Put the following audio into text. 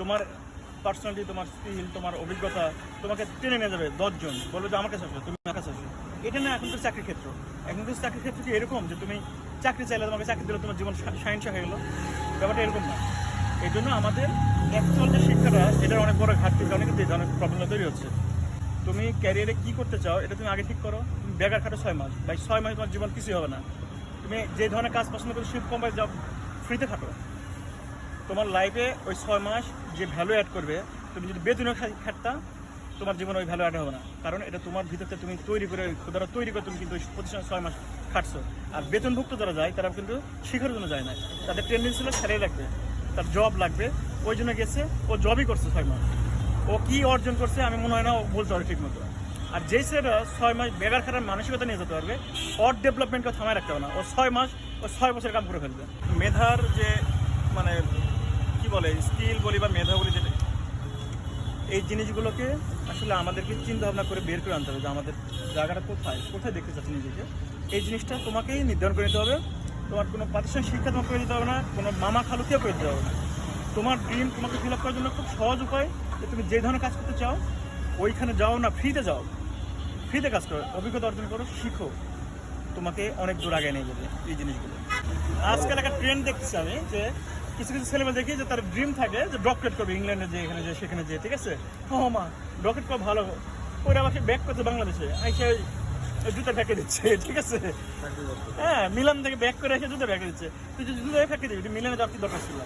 তোমার পার্সোনালিটি তোমার স্কিল তোমার অভিজ্ঞতা তোমাকে টেনে নিয়ে যাবে দশজন। বলবে যে আমার কাছে আসো তুমি আমার কাছে আসো এটা না, এখন তো চাকরির ক্ষেত্র। এখন তো চাকরির ক্ষেত্র কি এরকম যে তুমি চাকরি চাইলে তোমাকে চাকরি দিলে, তোমার জীবন সাইন্সা হয়ে গেলো? ব্যাপারটা এরকম না। এই জন্য আমাদের অ্যাকচুয়াল যে শিক্ষাটা, এটার অনেক বড় ঘাটতি এই ধরনের প্রবলেমটা তৈরি হচ্ছে। তুমি ক্যারিয়ারে কী করতে চাও, এটা তুমি আগে ঠিক করো। তুমি বেকার খাটো ছয় মাস। ভাই, ছয় মাস তোমার জীবন কিছুই হবে না। তুমি যে ধরনের কাজ পছন্দ করো শিল্প কোম্পানি জব ফ্রিতে খাটো তোমার লাইফে ওই ছয় মাস যে ভ্যালু অ্যাড করবে, তুমি যদি বেতনে খাটতা, তোমার জীবনে ওই ভ্যালু অ্যাড হবে না। কারণ এটা তোমার ভিতরতে তুমি তৈরি করে ক্ষুদারা তৈরি করে তুমি কিন্তু ওই প্রতিষ্ঠানে ছয় মাস খাটছো। আর বেতনভুক্ত যারা যায়, তারা কিন্তু শিখার জন্য যায় না। তাদের টেন্ডেন্সি ছিল ছেড়ে রাখবে তার জব লাগবে, ওই জন্য গেছে, ও জবই করছে ছয় মাস। ও কি অর্জন করছে আমি মনে হয় না ও বলতে পারে ঠিক মতো আর যেই ছেলেটা ছয় মাস বেকার খাটার মানসিকতা নিয়ে যেতে পারবে, ওর ডেভেলপমেন্টকে থামায় রাখতে হবে না। ও ছয় মাস, ও ছয় বছর কাম করে ফেলবে। মেধার যে বলে স্কিল বলি বা মেধা বলি যেটা এই জিনিসগুলোকে আসলে আমাদেরকে চিন্তা ভাবনা করে বের করে আনতে হবে যে আমাদের জায়গাটা কোথায় কোথায় দেখতে চাচ্ছি নিজেকে। এই জিনিসটা তোমাকেই নির্ধারণ করে নিতে হবে। তোমার কোনো প্রাতিষ্ঠানিক শিক্ষা তোমাকে করে দিতে হবে না, কোনো মামা খালুকেও করে দিতে হবে না। তোমার ড্রিম তোমাকে ফিল আপ করার জন্য খুব সহজ উপায় যে তুমি যে ধরনের কাজ করতে চাও, ওইখানে যাও না ফ্রিতে যাও। ফ্রিতে কাজ করো, অভিজ্ঞতা অর্জন করো, শিখো। তোমাকে অনেক দূর আগে নিয়ে যাবে এই জিনিসগুলো। আজকাল একটা ট্রেন্ড দেখতেছি আমি যে কিছু কিছু ছেলেমেয়ে দেখি যে তার ড্রিম থাকে যে ডক্টরেট করবে ইংল্যান্ডে যে, এখানে যে, সেখানে যে, ঠিক আছে? ও মা ডক্টরেট করা ভালো। ওরা আমাকে ব্যাক করতে বাংলাদেশে। জুতা ফেঁকে দিচ্ছে, ঠিক আছে? হ্যাঁ মিলান থেকে ব্যাক করে এসে জুতা ফেঁকে দিচ্ছে। তুই জুতা ফেঁকে দিবি মিলানে যাওয়ার কি দরকার ছিল।